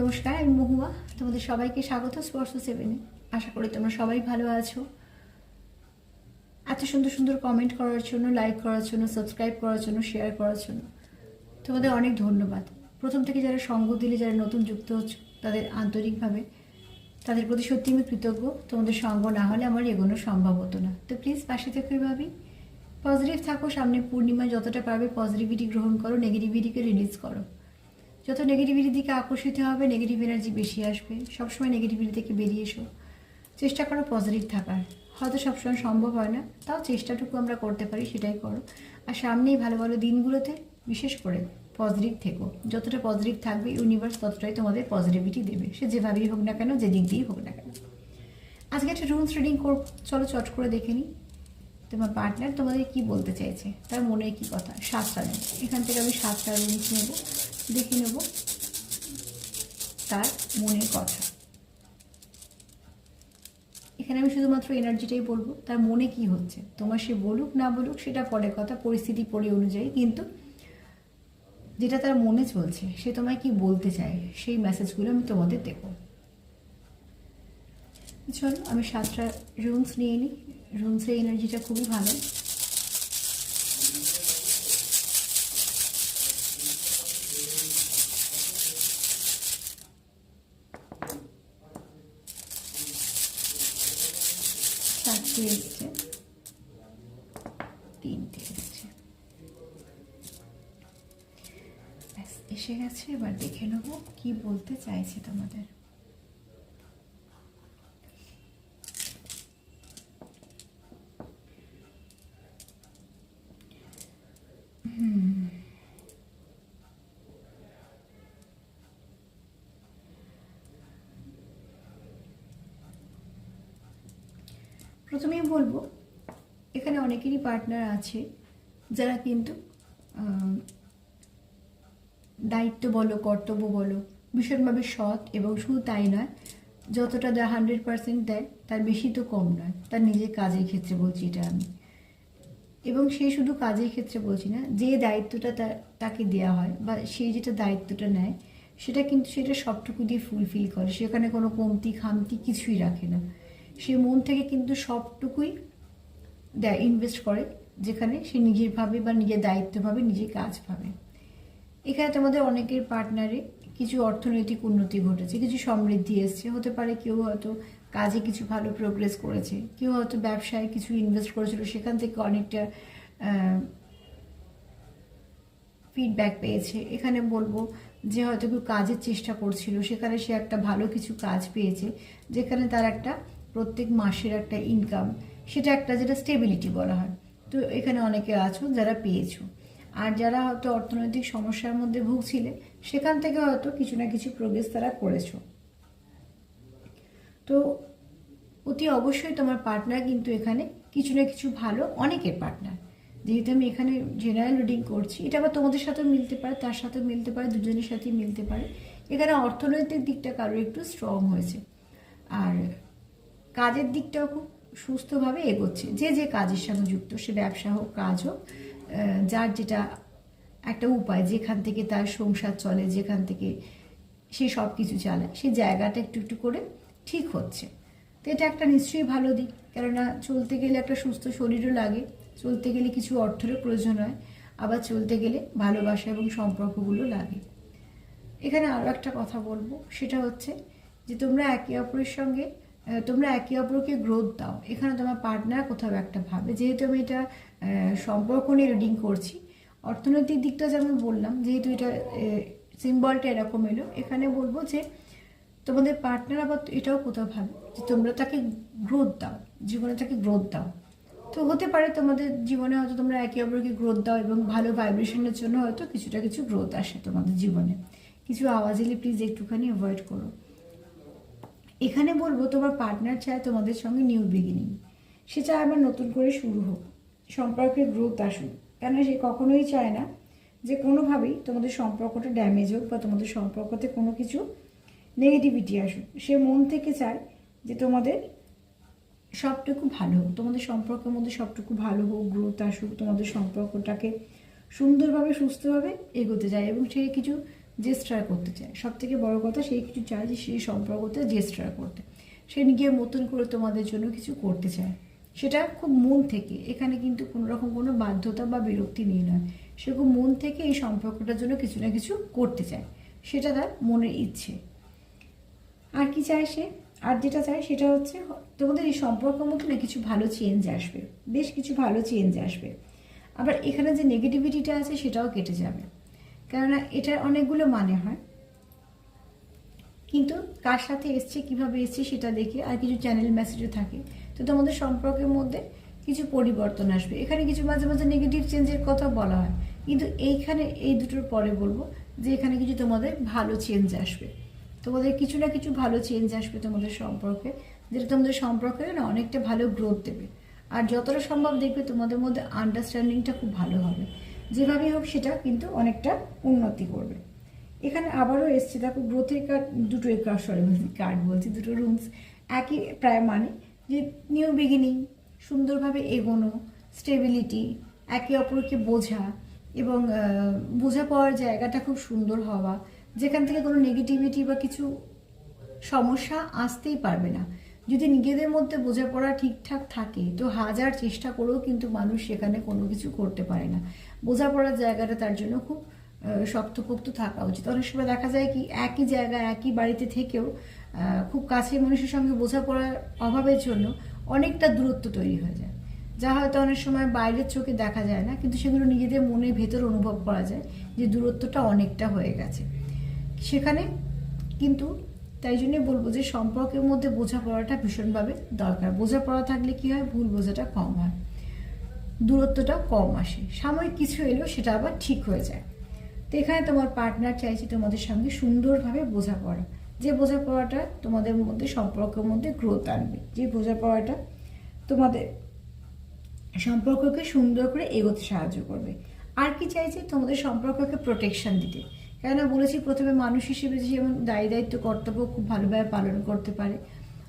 নমস্কার, আমি মহুয়া। তোমাদের সবাইকে স্বাগত স্পর্শ সেভেনে আশা করি তোমরা সবাই ভালো আছো। এত সুন্দর সুন্দর কমেন্ট করার জন্য লাইক করার জন্য সাবস্ক্রাইব করার জন্য শেয়ার করার জন্য তোমাদের অনেক ধন্যবাদ। প্রথম থেকে যারা সঙ্গ দিলে, যারা নতুন যুক্ত হচ্ছে, তাদের আন্তরিকভাবে তাদের প্রতি সত্যি আমি কৃতজ্ঞ। তোমাদের সঙ্গ না হলে আমার এগোনো সম্ভব হতো না। তো প্লিজ পাশে থেকে ভাবি পজিটিভ থাকো, সামনে পূর্ণিমায় যতটা পারবে পজিটিভিটি গ্রহণ করো নেগেটিভিটিকে রিলিজ করো। যত নেগেটিভিটির দিকে আকর্ষিত হবে নেগেটিভ এনার্জি বেশি আসবে। সবসময় নেগেটিভিটি থেকে বেরিয়ে এসো। চেষ্টা করো পজিটিভ থাকার। হয়তো সবসময় সম্ভব হয় না, তাও চেষ্টাটুকু আমরা করতে পারি, সেটাই করো। আর সামনেই ভালো ভালো দিনগুলোতে বিশেষ করে পজিটিভ থেকো। যতটা পজিটিভ থাকবে ইউনিভার্স ততটাই তোমাদের পজিটিভিটি দেবে। সে যেভাবেই হোক না কেন যে দিক দিয়েই হোক না কেন। আজকে একটা রুমস রিডিং করব। চলো চট করে দেখে নিই। তোমার পার্টনার তোমাদের কি বলতে চাইছে? তার মনে কি কথা? সাতটা নেব এখান থেকে আমি সাতটা রুমস নেব। দেখে নেব তার মনের কথা। এখানে আমি শুধুমাত্র এনার্জিটাই বলব, তার মনে কি হচ্ছে? তোমার সে বলুক না বলুক, সেটা পরের কথা, পরিস্থিতি পরি অনুযায়ী, কিন্তু যেটা তার মনে চলছে, সে তোমায় কি বলতে চায়, সেই মেসেজগুলো আমি তোমাদের দেবো চলো, আমি সাতটা রুমস নিয়ে নিই। রুমসের এনার্জিটা খুবই ভালো। কি বলতে চাইছে তোমাদের? প্রথমেই বলব এখানে অনেকেরই পার্টনার আছে যারা কিন্তু দায়িত্ব বলো, কর্তব্য বলো, ভীষণভাবে সৎ এবং শুধু তাই নয়, যতটা দেয় হান্ড্রেড পার্সেন্ট দেয়, তার বেশি তো কম নয়। তার নিজের কাজের ক্ষেত্রে বলছি এটা আমি। এবং সে শুধু কাজের ক্ষেত্রে বলছি না, যে দায়িত্বটা তাকে দেওয়া হয় বা সে যেটা দায়িত্বটা নেয়, সেটা কিন্তু সেটা সবটুকু দিয়ে ফুলফিল করে। সেখানে কোনো কমতি খামতি কিছুই রাখে না। সে মন থেকে কিন্তু সবটুকুই দেয় ইনভেস্ট করে, যেখানে সে নিজের ভাবে বা নিজের দায়িত্ব ভাবে, নিজের কাজ ভাবে। এখানে তোমাদের অনেকের পার্টনারে কিছু অর্থনৈতিক উন্নতি ঘটেছে, কিছু সমৃদ্ধি এসছে। হতে পারে কেউ হয়তো কাজে কিছু ভালো প্রোগ্রেস করেছে, কেউ হয়তো ব্যবসায় কিছু ইনভেস্ট করেছিল, সেখান থেকে অনেকটা ফিডব্যাক পেয়েছে। এখানে বলব যে হয়তো কেউ কাজের চেষ্টা করছিল, সেখানে সে একটা ভালো কিছু কাজ পেয়েছে, যেখানে তার একটা প্রত্যেক মাসের একটা ইনকাম সেটা একটা যেটা স্টেবিলিটি বলা হয়। তো এখানে অনেকে আছো যারা পেয়েছ। আর যারা হয়তো অর্থনৈতিক সমস্যার মধ্যে ভুগছিলে, সেখান থেকে হয়তো কিছু না কিছু প্রোগ্রেস তারা করেছ। তো অতি অবশ্যই তোমার পার্টনার কিন্তু এখানে কিছু না কিছু ভালো অনেকের পার্টনার যেহেতু আমি এখানে জেনারেল রিডিং করছি, এটা আবার তোমাদের সাথেও মিলতে পারে, তার সাথেও মিলতে পারে, দুজনের সাথেই মিলতে পারে। এখানে অর্থনৈতিক দিকটা কারোর একটু স্ট্রং হয়েছে। আর কাজের দিকটাও খুব সুস্থভাবে এগোচ্ছে। যে যে কাজের সঙ্গে যুক্ত, সে ব্যবসা হোক, কাজ হোক যার যেটা একটা উপায়, যেখান থেকে তার সংসার চলে, যেখান থেকে সে সব কিছু চালায় সেই জায়গাটা একটু একটু করে ঠিক হচ্ছে। তো এটা একটা নিশ্চয়ই ভালো দিক, কেননা চলতে গেলে একটা সুস্থ শরীরও লাগে, চলতে গেলে কিছু অর্থেরও প্রয়োজন হয়, আবার চলতে গেলে ভালোবাসা এবং সম্পর্কগুলো লাগে। এখানে আরও একটা কথা বলব, সেটা হচ্ছে যে তোমরা একে অপরের সঙ্গে তোমরা একে অপরকে গ্রোথ দাও। এখানে তোমার পার্টনার কোথাও একটা ভাবে। যেহেতু আমি এটা সম্পর্ক নিয়ে রিডিং করছি। অর্থনৈতিক দিকটা যেমন বললাম, যেহেতু এটা সিম্বলটা এরকম এলো, এখানে বলব যে তোমাদের পার্টনার আবার এটাও কোথাও ভাবে, যে তোমরা তাকে গ্রোথ দাও, জীবনে তাকে গ্রোথ দাও। তো হতে পারে তোমাদের জীবনে হয়তো তোমরা একে অপরকে গ্রোথ দাও এবং ভালো ভাইব্রেশনের জন্য হয়তো কিছুটা কিছু গ্রোথ আসে তোমাদের জীবনে। কিছু আওয়াজ এলে প্লিজ একটুখানি অ্যাভয়েড করো। এখানে বলব তোমার পার্টনার চায় তোমাদের সঙ্গে নিউ বিগিনিং সে চায় আবার নতুন করে শুরু হোক। সম্পর্কের গ্রোথ আসুক কেন সে কখনোই চায় না যে কোনোভাবেই তোমাদের সম্পর্কটা ড্যামেজ হোক বা তোমাদের সম্পর্কতে কোনো কিছু নেগেটিভিটি আসুক। সে মন থেকে চায় যে তোমাদের সবটুকু ভালো হোক, তোমাদের সম্পর্কের মধ্যে সবটুকু ভালো হোক গ্রোথ আসুক, তোমাদের সম্পর্কটাকে সুন্দরভাবে, সুস্থভাবে এগোতে যায় এবং সে কিছু জেস্টার করতে চায়। সব থেকে বড় কথা সেই কিছু চায় যে সেই সম্পর্কতে জেস্টার করতে। সে নিজের মতন করে তোমাদের জন্য কিছু করতে চায়। সেটা খুব মন থেকে, এখানে কিন্তু কোনো রকম কোনো বাধ্যতা বা বিরক্তি নিয়ে নয়। সে খুব মন থেকে এই সম্পর্কটার জন্য কিছু না কিছু করতে চায়, সেটা তার মনের ইচ্ছে। আর কি চায় সে? আর যেটা চায় সেটা হচ্ছে, তোমাদের এই সম্পর্কের মধ্যে না কিছু ভালো চেঞ্জ আসবে, বেশ কিছু ভালো চেঞ্জ আসবে। আবার এখানে যে নেগেটিভিটিটা আছে সেটাও কেটে যাবে। কেননা এটার অনেকগুলো মানে হয়। কিন্তু কার সাথে এসছে, কীভাবে এসছে সেটা দেখে আর কিছু চ্যানেল মেসেজও থাকে। তো তোমাদের সম্পর্কের মধ্যে কিছু পরিবর্তন আসবে। এখানে কিছু মাঝে মাঝে নেগেটিভ চেঞ্জের কথা বলা হয়। কিন্তু এইখানে এই দুটোর পরে বলব যে এখানে কিছু তোমাদের ভালো চেঞ্জ আসবে। তোমাদের কিছু না কিছু ভালো চেঞ্জ আসবে তোমাদের সম্পর্কে, যেটা তোমাদের সম্পর্কে না অনেকটা ভালো গ্রোথ দেবে। আর যতটা সম্ভব দেখবে তোমাদের মধ্যে আন্ডারস্ট্যান্ডিংটা খুব ভালো হবে। যেভাবেই হোক সেটা কিন্তু অনেকটা উন্নতি করবে। এখানে আবারও এসছে, দেখো গ্রোথের কার্ড দুটো কার্ড সরি কার্ড বলছি, দুটো রুমস একই প্রায় মানে যে নিউ বিগিনিং, সুন্দরভাবে এগোনো, স্টেবিলিটি, একে অপরকে বোঝা এবং বোঝা পাওয়ার জায়গাটা খুব সুন্দর হওয়া, যেখান থেকে কোনো নেগেটিভিটি বা কিছু সমস্যা আসতেই পারবে না। যদি নিজেদের মধ্যে বোঝাপড়া ঠিকঠাক থাকে, তো হাজার চেষ্টা করেও কিন্তু মানুষ সেখানে কোনো কিছু করতে পারে না। বোঝাপড়ার জায়গাটা তার জন্য খুব শক্তপোক্ত থাকা উচিত। অনেক সময় দেখা যায় কি, একই জায়গা একই বাড়িতে থেকেও খুব কাছের মানুষের সঙ্গে বোঝাপড়ার অভাবের জন্য অনেকটা দূরত্ব তৈরি হয়ে যায়। যা হয়তো অনেক সময় বাইরের চোখে দেখা যায় না, কিন্তু সেগুলো নিজেদের মনের ভেতর অনুভব করা যায় যে দূরত্বটা অনেকটা হয়ে গেছে। সেখানে কিন্তু তাই জন্যই বলব যে সম্পর্কের মধ্যে বোঝাপড়াটা ভীষণভাবে দরকার। বোঝাপড়া থাকলে কি হয়? ভুল বোঝাটা কম হয়। দূরত্বটা কম আসে। সাময়িক কিছু এলেও সেটা আবার ঠিক হয়ে যায়। তো এখানে তোমার পার্টনার চাইছে তোমাদের সঙ্গে সুন্দরভাবে বোঝাপড়া। যে বোঝাপড়াটা তোমাদের মধ্যে, সম্পর্কের মধ্যে গ্রোথ আনবে। যে বোঝাপড়াটা তোমাদের সম্পর্ককে সুন্দর করে এগোতে সাহায্য করবে। আর কি চাইছে? তোমাদের সম্পর্ককে প্রোটেকশন দিতে। কেননা বলেছি, প্রথমে মানুষ হিসেবে যেমন দায়ী দায়িত্ব, কর্তব্য খুব ভালোভাবে পালন করতে পারে।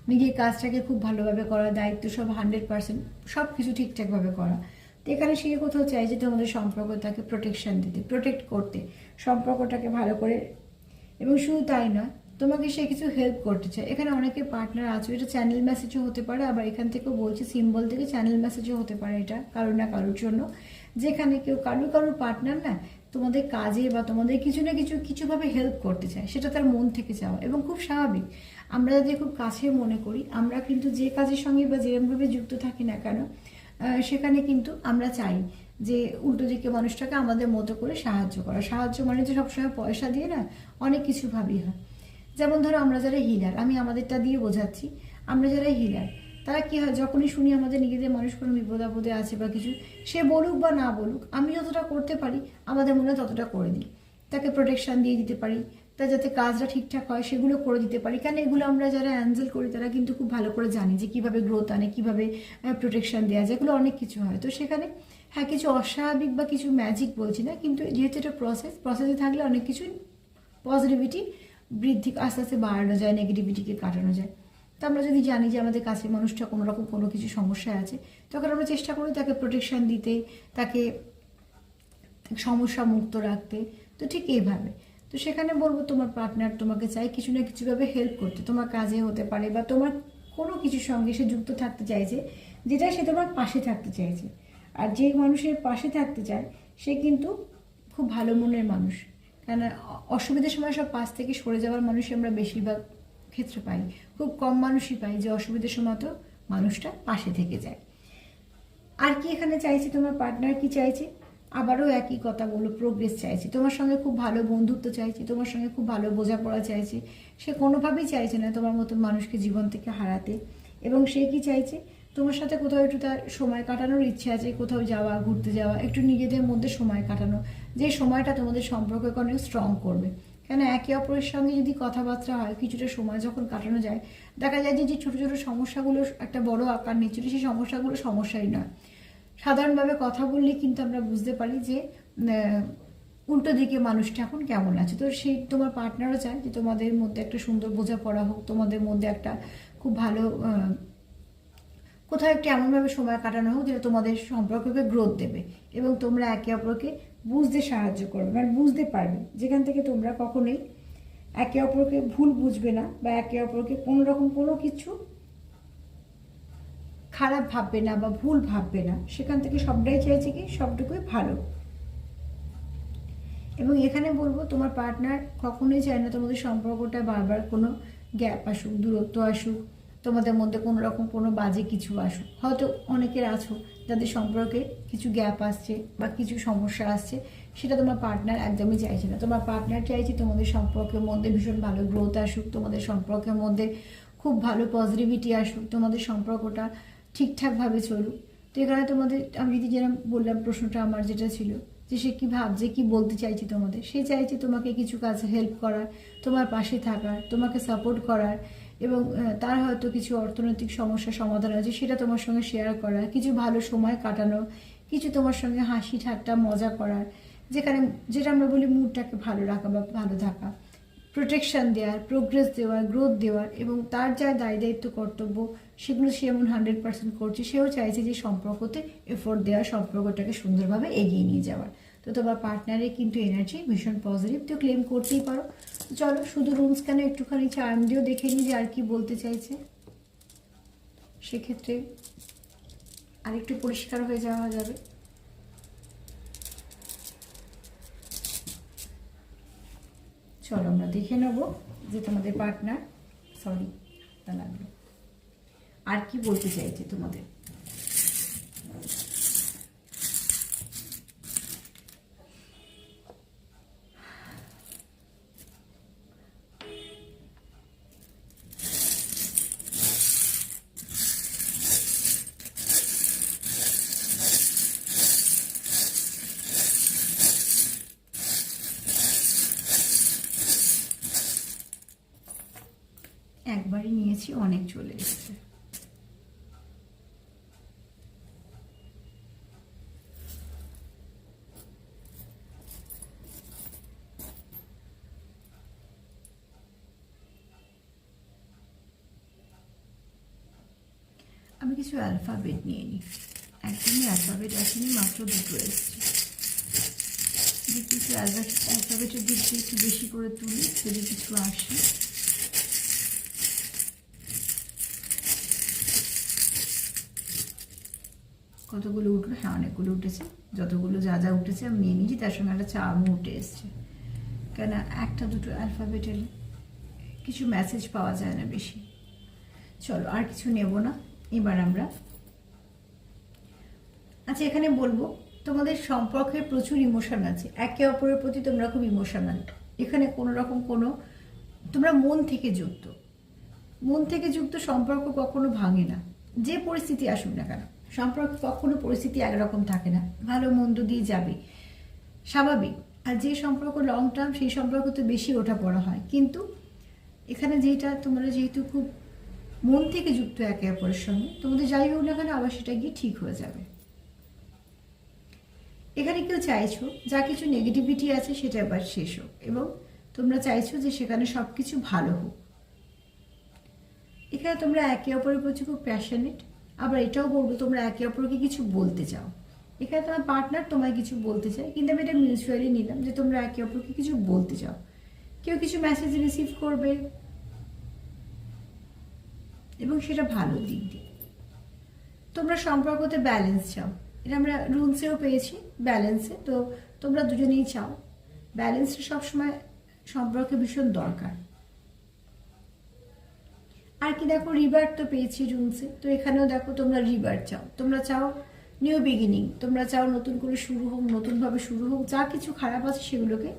নিজের কাজটাকে খুব ভালোভাবে করা, দায়িত্ব সব হান্ড্রেড পার্সেন্ট সব কিছু ঠিকঠাকভাবে করা। তো এখানে সে কোথাও চাই যে তোমাদের সম্পর্কটাকে প্রোটেকশন দিতে প্রোটেক্ট করতে, সম্পর্কটাকে ভালো করে। এবং শুধু তাই না তোমাকে সে কিছু হেল্প করতে চায়। এখানে অনেকে পার্টনার আছে, এটা চ্যানেল মেসেজও হতে পারে, আবার এখান থেকেও বলছি সিম্বল থেকে চ্যানেল মেসেজও হতে পারে এটা, কারোর না কারোর জন্য। যেখানে কেউ কারোর কারোর পার্টনার না, তোমাদের কাজে বা তোমাদের কিছু না কিছু, কিছুভাবে হেল্প করতে চায়, সেটা তার মন থেকে চাওয়া। এবং খুব স্বাভাবিক, আমরা যদি খুব কাছে মনে করি, আমরা কিন্তু যে কাজের সঙ্গে বা যেরকমভাবে যুক্ত থাকি না কেন সেখানে কিন্তু আমরা চাই যে উল্টো দিকে মানুষটাকে আমাদের মতো করে সাহায্য করা। সাহায্য মানে যে সবসময় পয়সা দিয়ে না, অনেক কিছু ভাবি হয়। যেমন ধরো আমরা যারা হিলার আমি আমাদেরটা দিয়ে বোঝাচ্ছি, আমরা যারা হিলার তারা কি হয়, যখনই শুনি আমাদের নিজেদের মানুষ কোনো বিপদ আপদে আছে বা কিছু, সে বলুক বা না বলুক, আমি যতটা করতে পারি, আমাদের মনে ততটা করে দিই। তাকে প্রোটেকশান দিয়ে দিতে পারি, তা যাতে কাজটা ঠিকঠাক হয়, সেগুলো করে দিতে পারি। কারণ এগুলো আমরা যারা অ্যাঞ্জেল করি, তারা কিন্তু খুব ভালো করে জানি যে কীভাবে গ্রোথ আনে, কীভাবে প্রোটেকশন দেওয়া যায়, এগুলো অনেক কিছু হয়। তো সেখানে হ্যাঁ কিছু অস্বাভাবিক বা কিছু ম্যাজিক বলছি না, কিন্তু যেহেতু এটা প্রসেস প্রসেসে থাকলে অনেক কিছুই পজিটিভিটি বৃদ্ধি, আস্তে আস্তে বাড়ানো যায় নেগেটিভিটিকে কাটানো যায়। তো আমরা যদি জানি যে আমাদের কাছে মানুষটা কোনো রকম কোনো কিছু সমস্যায় আছে, তখন আমরা চেষ্টা করি তাকে প্রোটেকশন দিতে, তাকে সমস্যা মুক্ত রাখতে। তো ঠিক এইভাবে। তো সেখানে বলব তোমার পার্টনার তোমাকে চাই কিছু না কিছুভাবে হেল্প করতে। তোমার কাজে হতে পারে বা তোমার কোনো কিছুর সঙ্গে সে যুক্ত থাকতে চাইছে যেটা সে তোমার পাশে থাকতে চাইছে। আর যে মানুষের পাশে থাকতে চায়, সে কিন্তু খুব ভালো মনের মানুষ। কেন অসুবিধার সময় সব পাশ থেকে সরে যাওয়ার মানুষই আমরা বেশিরভাগ ক্ষেত্রে পাই। খুব কম মানুষই পাই যে অসুবিধার সময় তো মানুষটা পাশে থেকে যায়। আর কি এখানে চাইছে? তোমার পার্টনার কি চাইছে? আবারও একই কথা বলো প্রোগ্রেস চাইছে। তোমার সঙ্গে খুব ভালো বন্ধুত্ব চাইছে, তোমার সঙ্গে খুব ভালো বোঝাপড়া চাইছে। সে কোনোভাবেই চাইছে না তোমার মতো মানুষকে জীবন থেকে হারাতে। এবং সে কি চাইছে? তোমার সাথে কোথাও একটু তার সময় কাটানোর ইচ্ছে আছে, কোথাও যাওয়া, ঘুরতে যাওয়া, একটু নিজেদের মধ্যে সময় কাটানো, যে সময়টা তোমাদের সম্পর্ককে অনেক স্ট্রং করবে। কেন একে অপরের সঙ্গে যদি কথাবার্তা হয়, কিছুটা সময় যখন কাটানো যায়, দেখা যায় যে যে ছোটো ছোটো সমস্যাগুলো, একটা বড় আকার নিচ্ছিল সেই সমস্যাগুলো সমস্যাই নয়। সাধারণভাবে কথা বললে কিন্তু আমরা বুঝতে পারি যে উল্টো দিকে মানুষটা এখন কেমন আছে। তো সেই তোমার পার্টনারও চায় যে, তোমাদের মধ্যে একটা সুন্দর বোঝাপড়া হোক, তোমাদের মধ্যে একটা খুব ভালো কোথাও একটু এমনভাবে সময় কাটানো হোক যেটা তোমাদের সম্পর্ককে গ্রোথ দেবে এবং তোমরা একে অপরকে বুঝতে সাহায্য করবে। মানে বুঝতে পারবে, যেখান থেকে তোমরা কখনোই একে অপরকে ভুল বুঝবে না বা একে অপরকে কোনো রকম কোনো কিছু খারাপ ভাববে না বা ভুল ভাববে না, সেখান থেকে সবটাই চাইছে কি সবটুকুই ভালো। এবং এখানে বলব, তোমার পার্টনার কখনোই চায় না তোমাদের সম্পর্কটা বারবার কোনো গ্যাপ আসুক, দূরত্ব আসুক তোমাদের মধ্যে কোনো রকম কোনো বাজে কিছু আসুক হয়তো অনেকের আছো যাদের সম্পর্কে কিছু গ্যাপ আসছে বা কিছু সমস্যা আসছে, সেটা তোমার পার্টনার একদমই চাইছে না। তোমার পার্টনার চাইছে তোমাদের সম্পর্কের মধ্যে ভীষণ ভালো গ্রোথ আসুক, তোমাদের সম্পর্কের মধ্যে খুব ভালো পজিটিভিটি আসুক, তোমাদের সম্পর্কটা ঠিকঠাকভাবে চলুক। তো এখানে তোমাদের, আমি যদি যেরকম বললাম প্রশ্নটা আমার যেটা ছিল, যে সে কী ভাবছে, কী বলতে চাইছে তোমাদের? সে চাইছে তোমাকে কিছু কাজে হেল্প করার, তোমার পাশে থাকার, তোমাকে সাপোর্ট করার। এবং তার হয়তো কিছু অর্থনৈতিক সমস্যার সমাধান আছে, সেটা তোমার সঙ্গে শেয়ার করার কিছু ভালো সময় কাটানো, কিছু তোমার সঙ্গে হাসি ঠাট্টা, মজা করার যেখানে, যেটা আমরা বলি মুডটাকে ভালো রাখা বা ভালো থাকা। প্রোটেকশন দেওয়ার প্রোগ্রেস দেওয়ার গ্রোথ দেওয়ার এবং তার যা দায় দায়িত্ব, কর্তব্য, সেগুলো সে এমন হান্ড্রেড পার্সেন্ট করছে, সেও চাইছে যে সম্পর্কতে এফোর্ট দেওয়া, সম্পর্কটাকে সুন্দরভাবে এগিয়ে নিয়ে যাওয়ার। তো তোমার পার্টনারের কিন্তু এনার্জি ভীষণ পজিটিভ তো ক্লেম করতেই পারো। চলো, শুধু রুমস কেন একটুখানি চার্ম দিয়েও দেখে নিই যে আর কি বলতে চাইছে। সেক্ষেত্রে আরেকটু পরিষ্কার হয়ে যাওয়া যাবে। চলো, আমরা দেখে নেব যে তোমাদের পার্টনার সরি লাগল। আর কি বলতে চাইছে তোমাদের একবারই নিয়েছি অনেক চলে এসেছে। আমি কিছু অ্যালফাবেট নিয়ে নিই। একদমই অ্যালফাবেট আসেনি, মাত্র দুটো এসছে। যদি কিছু অ্যালফাবেটের দিক দিয়ে একটু বেশি করে তুলি, যদি কিছু আসে। কতগুলো উঠল হ্যাঁ অনেকগুলো উঠেছে। যতগুলো যা যা উঠেছে আমি নিয়ে নিয়েছি, তার সঙ্গে একটা চামও উঠে এসছে। কেন একটা দুটো অ্যালফাবেটের কিছু মেসেজ পাওয়া যায় না বেশি। চলো, আর কিছু নেব না। এবার আমরা আচ্ছা এখানে বলব, তোমাদের সম্পর্কে প্রচুর ইমোশন আছে। একে অপরের প্রতি তোমরা খুব ইমোশনাল এখানে কোনো রকম কোনো, তোমরা মন থেকে যুক্ত। মন থেকে যুক্ত সম্পর্ক কখনো ভাঙে না। যে পরিস্থিতি আসুক না কেন। সম্পর্ক কখনো পরিস্থিতি একরকম থাকে না। ভালো মন্দ দিয়ে যাবে। স্বাভাবিক। আর যে সম্পর্ক লং টার্ম সেই সম্পর্ক তো বেশি ওঠা পড়া হয়। কিন্তু এখানে যেটা, তোমরা যেহেতু খুব মন থেকে যুক্ত একে অপরের সঙ্গে, তোমাদের যাই হোক না কেন আবার সেটা গিয়ে ঠিক হয়ে যাবে। এখানে কেউ চাইছো, যা কিছু নেগেটিভিটি আছে সেটা এবার শেষ হোক। এবং তোমরা চাইছো যে সেখানে সব কিছু ভালো হোক। এখানে তোমরা একে অপরের প্রতি খুব প্যাশনেট আবার এটাও বলব, তোমরা একে অপরকে কিছু বলতে চাও। এখানে তোমার পার্টনার তোমায় কিছু বলতে চায়। কিন্তু আমি এটা মিউচুয়ালি নিলাম যে তোমরা একে অপরকে কিছু বলতে চাও। কেউ কিছু মেসেজ রিসিভ করবে। এবং সেটা ভালো দিক দিয়ে। তোমরা সম্পর্কতে ব্যালেন্স চাও। এটা আমরা রুলসেও পেয়েছি ব্যালেন্সে তো তোমরা দুজনেই চাও। ব্যালেন্সটা সবসময় সম্পর্কে ভীষণ দরকার। আর কি দেখো রিভার তো পেয়েছি রুমসে তো এখানেও দেখো, তোমরা রিভার চাও। তোমরা চাও নিউ বিগিনিং তোমরা চাও নতুন করে শুরু হোক, নতুনভাবে শুরু হোক, যা কিছু খারাপ আছে সেগুলোকে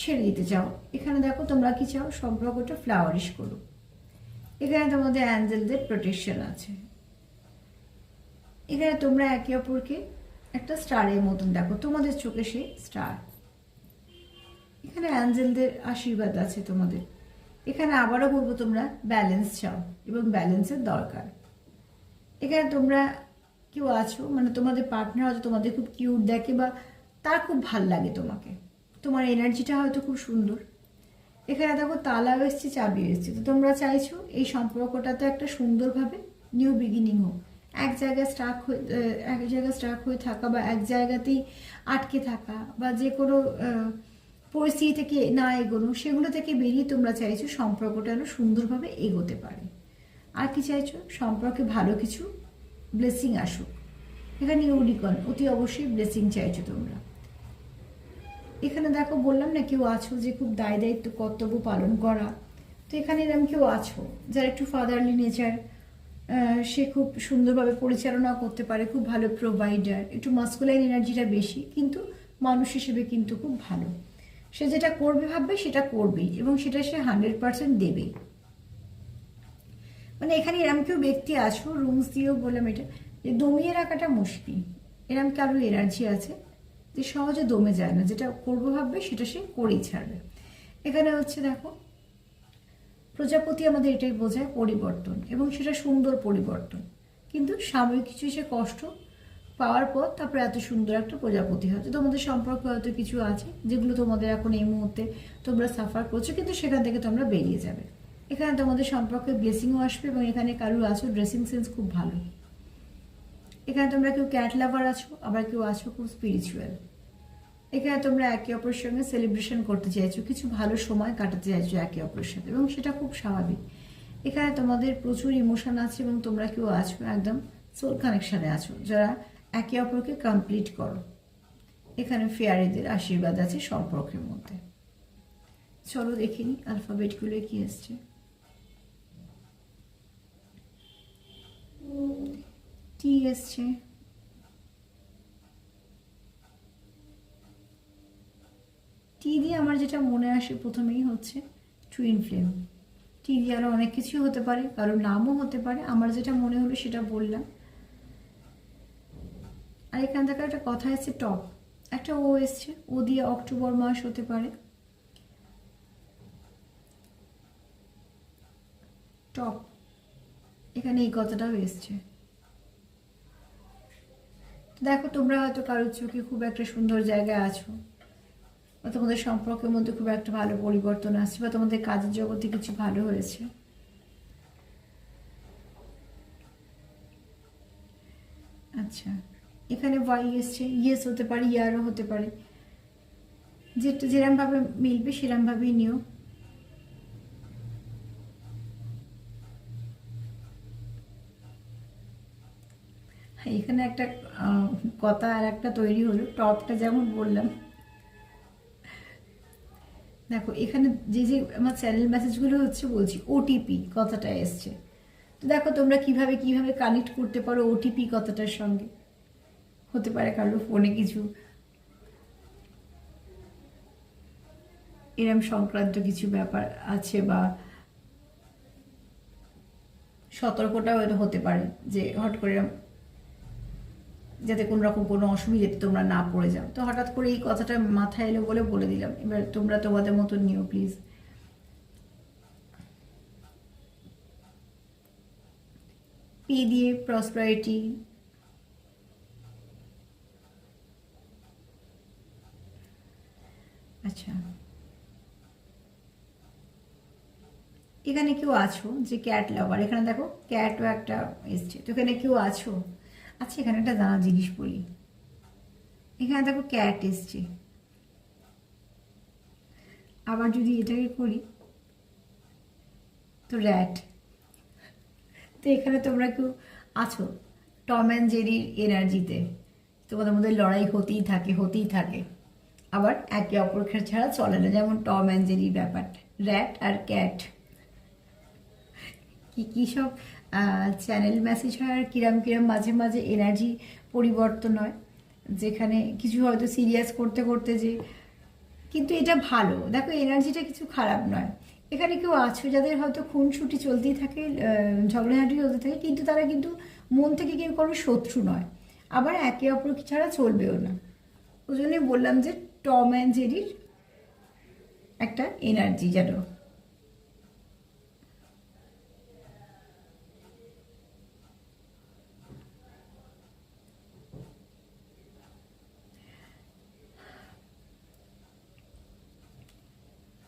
ছেড়ে দিতে চাও। এখানে দেখো, তোমরা কি চাও? সম্পর্কটা ফ্লাওয়ারিশ করো। এখানে তোমাদের অ্যাঞ্জেলদের প্রোটেকশন আছে। এখানে তোমরা একে অপরকে একটা স্টারের মতন দেখো। তোমাদের চোখে সে স্টার এখানে অ্যাঞ্জেলদের আশীর্বাদ আছে তোমাদের। এখানে আবারও বলব তোমরা ব্যালেন্স চাও এবং ব্যালেন্সের দরকার। এখানে তোমরা কেউ আছো মানে তোমাদের পার্টনার হয়তো তোমাদের খুব কিউট দেখে বা তার খুব ভালো লাগে তোমাকে। তোমার এনার্জিটা হয়তো খুব সুন্দর। এখানে দেখো তালাও এসছে, চাবি এসছে। তো তোমরা চাইছো এই সম্পর্কটাতে একটা সুন্দরভাবে নিউ বিগিনিং হোক। এক জায়গায় স্টাক হয়ে এক জায়গায় স্টাক হয়ে থাকা বা এক জায়গাতেই আটকে থাকা বা যে কোনো পরিস্থিতি থেকে না এগোনো সেগুলো থেকে বেরিয়ে তোমরা চাইছো সম্পর্কটা আরও সুন্দরভাবে এগোতে পারে। আর কি চাইছো? সম্পর্কে ভালো কিছু? ব্লেসিং আসুক। এখানে ইউনিকন অতি অবশ্যই ব্লেসিং চাইছো তোমরা। এখানে দেখো বললাম না কেউ আছো যে খুব দায় দায়িত্ব, কর্তব্য পালন করা। তো এখানে এরকম কেউ আছো যার একটু ফাদারলি নেচার সে খুব সুন্দরভাবে পরিচালনা করতে পারে, খুব ভালো প্রোভাইডার একটু মাস্কুলাইন এনার্জিটা বেশি, কিন্তু মানুষ হিসেবে কিন্তু খুব ভালো। সে যেটা করবে, ভাববে, সেটা করবেই এবং সেটা সে হান্ড্রেড পার্সেন্ট দেবেই মানে এখানে এরম কেউ ব্যক্তি আছো রুমস দিয়েও বললাম এটা, যে দমিয়ে রাখাটা মুশকিল। এরম কারও এনার্জি আছে? যে সহজে দমে যায় না, যেটা করব, ভাববে, সেটা সে করেই ছাড়বে। এখানে হচ্ছে দেখো, প্রজাপতি আমাদের এটাই বোঝায় পরিবর্তন এবং সেটা সুন্দর পরিবর্তন। কিন্তু সাময়িক কিছু সে কষ্ট পাওয়ার পর তারপরে এত সুন্দর একটা প্রজাপতি হয়তো তোমাদের সম্পর্ক হয়তো কিছু আছে যেগুলো তোমাদের এখন এই মুহূর্তে তোমরা সাফার করছ, কিন্তু সেখান থেকে তোমরা বেরিয়ে যাবে। এখানে তোমাদের সম্পর্কে ব্লেসিংও আসবে এবং এখানে কারুর আছো ড্রেসিং সেন্স খুব ভালো। এখানে তোমরা কেউ ক্যাট লাভার আছো, আবার কেউ আছো খুব স্পিরিচুয়াল এখানে তোমরা একে অপরের সঙ্গে সেলিব্রেশন করতে চাইছো, কিছু ভালো সময় কাটাতে চাইছো একে অপরের সাথে, এবং সেটা খুব স্বাভাবিক। এখানে তোমাদের প্রচুর ইমোশন আছে এবং তোমরা কেউ আছো একদম সোল কানেকশনে আছো, যারা একে অপরকে কমপ্লিট করো। এখানে ফেয়ারিদের আশীর্বাদ আছে সম্পর্কের মধ্যে। চলো দেখিনি আলফাবেটগুলো কি এসছে টি এসছে টি দিয়ে আমার যেটা মনে আসে প্রথমেই হচ্ছে টুইন ফ্লেম টি দিয়ে আরও অনেক কিছুই হতে পারে, কারও নামও হতে পারে। আমার যেটা মনে হলো সেটা বললাম। আর এখান থেকে একটা কথা এসছে, টপ। একটা ও এসছে, ও দিয়ে অক্টোবর মাস হতে পারে। টপ। এখানে এই কথাটাও এসছে। দেখো, তোমরা হয়তো কারোর চোখে খুব একটা সুন্দর জায়গায় আছো, বা তোমাদের সম্পর্কের মধ্যে খুব একটা ভালো পরিবর্তন আসছে, বা তোমাদের কাজের জগতে কিছু ভালো হয়েছে। আচ্ছা। এখানে ওয়াই এসছে ইয়েস হতে পারে ইয়ারও হতে পারে। যেটা যেরমভাবে মিলবে সেরমভাবেই নিও। এখানে একটা কথা আর একটা তৈরি হলো, টপটা যেমন বললাম। দেখো, এখানে যে যে আমার চ্যানেল মেসেজগুলো হচ্ছে বলছি ওটিপি কথাটা এসছে। তো দেখো তোমরা কীভাবে কীভাবে কানেক্ট করতে পারো ওটিপি কথাটার সঙ্গে। হতে পারে কারও ফোনে কিছু এরম সংক্রান্ত কিছু ব্যাপার আছে বা সতর্কটাও এটা হতে পারে যে হট করে যাতে কোনো রকম কোনো অসুবিধাতে তোমরা না পড়ে যাও। তো হঠাৎ করে এই কথাটা মাথায় এলো বলে বলে দিলাম। এবার তোমরা তোমাদের মতো নিও প্লিজ পি দিয়ে প্রসপারিটি আচ্ছা। এখানে কেউ আছো? যে ক্যাট লাভার এখানে দেখো ক্যাটও একটা এসছে। তো এখানে কেউ আছো? আচ্ছা এখানে একটা জানা জিনিস বলি এখানে দেখো ক্যাট এসছে। আবার যদি এটাকে করি, তো র্যাট তো এখানে তোমরা কেউ আছো? টম অ্যান্ড জেরির এনার্জিতে তোমাদের মধ্যে লড়াই হতেই থাকে হতেই থাকে। আবার একে অপরকে ছাড়া চলে না, যেমন টম অ্যান্ড জেরির ব্যাপারটা র্যাট আর ক্যাট। কি, কী সব চ্যানেল মেসেজ হয় আর কিরাম কিরাম মাঝে মাঝে এনার্জি পরিবর্তন হয়, যেখানে কিছু হয়তো সিরিয়াস করতে করতে যে, কিন্তু এটা ভালো। দেখো, এনার্জিটা কিছু খারাপ নয়। এখানে কেউ আছো যাদের হয়তো খুনসুটি চলতেই থাকে ঝগড়াঝাটি চলতে থাকে, কিন্তু তারা কিন্তু মন থেকে কেউ কোনো শত্রু নয়। আবার একে অপরকে ছাড়া চলবেও না। ওই জন্যই বললাম যে টম অ্যান্ড জেরির একটা এনার্জি যেন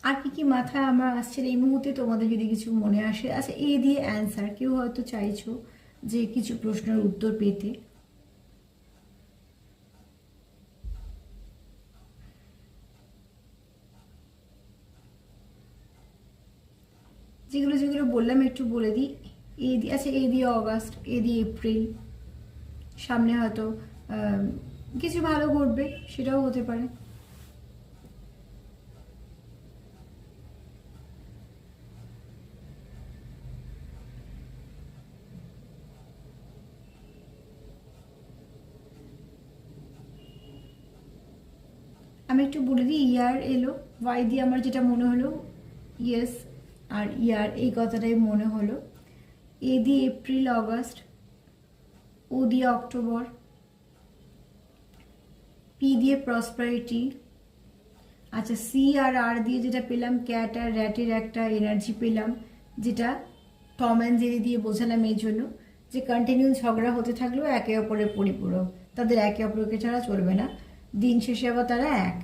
আর কি কি মাথায় আমার আসছে এই মুহূর্তে তোমাদের যদি কিছু মনে আসে। আচ্ছা এ দিয়ে অ্যান্সার কেউ হয়তো চাইছো যে কিছু প্রশ্নের উত্তর পেতে। যেগুলো যেগুলো বললাম, একটু বলে দিই। এই দিয়ে আচ্ছা এই দিয়ে অগাস্ট এ দিয়ে এপ্রিল সামনে হয়তো কিছু ভালো ঘটবে, সেটাও হতে পারে। আমি একটু বলে দিই ইয়ার এলো। ওয়াই দিয়ে আমার যেটা মনে হলো ইয়েস আর ইয়ার এই কথাটাই মনে হলো। এ দিয়ে এপ্রিল, অগস্ট, ও দিয়ে অক্টোবর, পি দিয়ে প্রসপারিটি আচ্ছা সি আর আর দিয়ে যেটা পেলাম ক্যাট আর র্যাটের একটা এনার্জি পেলাম, যেটা টম অ্যান্ড জেরি দিয়ে বোঝালাম এই জন্য যে কন্টিনিউ ঝগড়া হতে থাকলেও একে অপরের পরিপূরক। তাদের একে অপরকে ছাড়া চলবে না। দিন শেষে আবার তারা এক।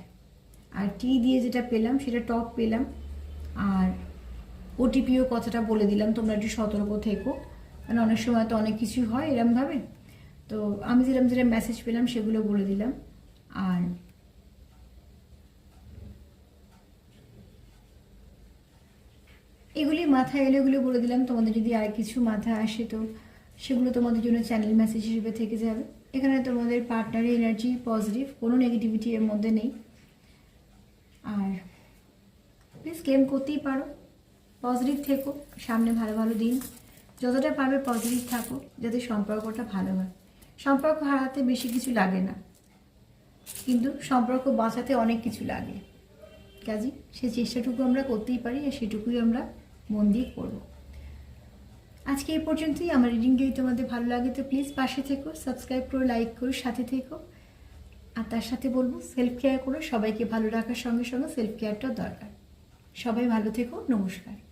আর টি দিয়ে যেটা পেলাম, সেটা টপ পেলাম। আর ওটিপিও কথাটা বলে দিলাম, তোমরা একটু সতর্ক থেকো। মানে অনেক সময় তো অনেক কিছু হয় এরমভাবে। তো আমি যেরকম যেটা মেসেজ পেলাম, সেগুলো বলে দিলাম। আর এগুলি মাথায় এলে এগুলো বলে দিলাম। তোমাদের যদি আর কিছু মাথায় আসে তো সেগুলো তোমাদের জন্য চ্যানেল মেসেজ হিসেবে থেকে যাবে। এখানে তোমাদের পার্টনারের এনার্জি পজিটিভ কোনো নেগেটিভিটি এর মধ্যে নেই। আর প্লিজ ক্লেম করতেই পারো। পজিটিভ থেকো, সামনে ভালো ভালো দিন। যতটা পারবে পজিটিভ থাকো, যাতে সম্পর্কটা ভালো হয়। সম্পর্ক হারাতে বেশি কিছু লাগে না। কিন্তু সম্পর্ক বাঁচাতে অনেক কিছু লাগে। কাজে সেই চেষ্টাটুকু আমরা করতেই পারি আর সেটুকুই আমরা মন দিয়ে করব। আজকে এই পর্যন্তই। আমার রিডিং যদি তোমাদের ভালো লাগে তো প্লিজ পাশে থেকো সাবস্ক্রাইব করো লাইক করো, সাথে থেকো। আর তার সাথে বলব সেলফ কেয়ার করো। সবাইকে ভালো রাখার সঙ্গে সঙ্গে সেলফ কেয়ারটাও দরকার। সবাই ভালো থেকো। নমস্কার।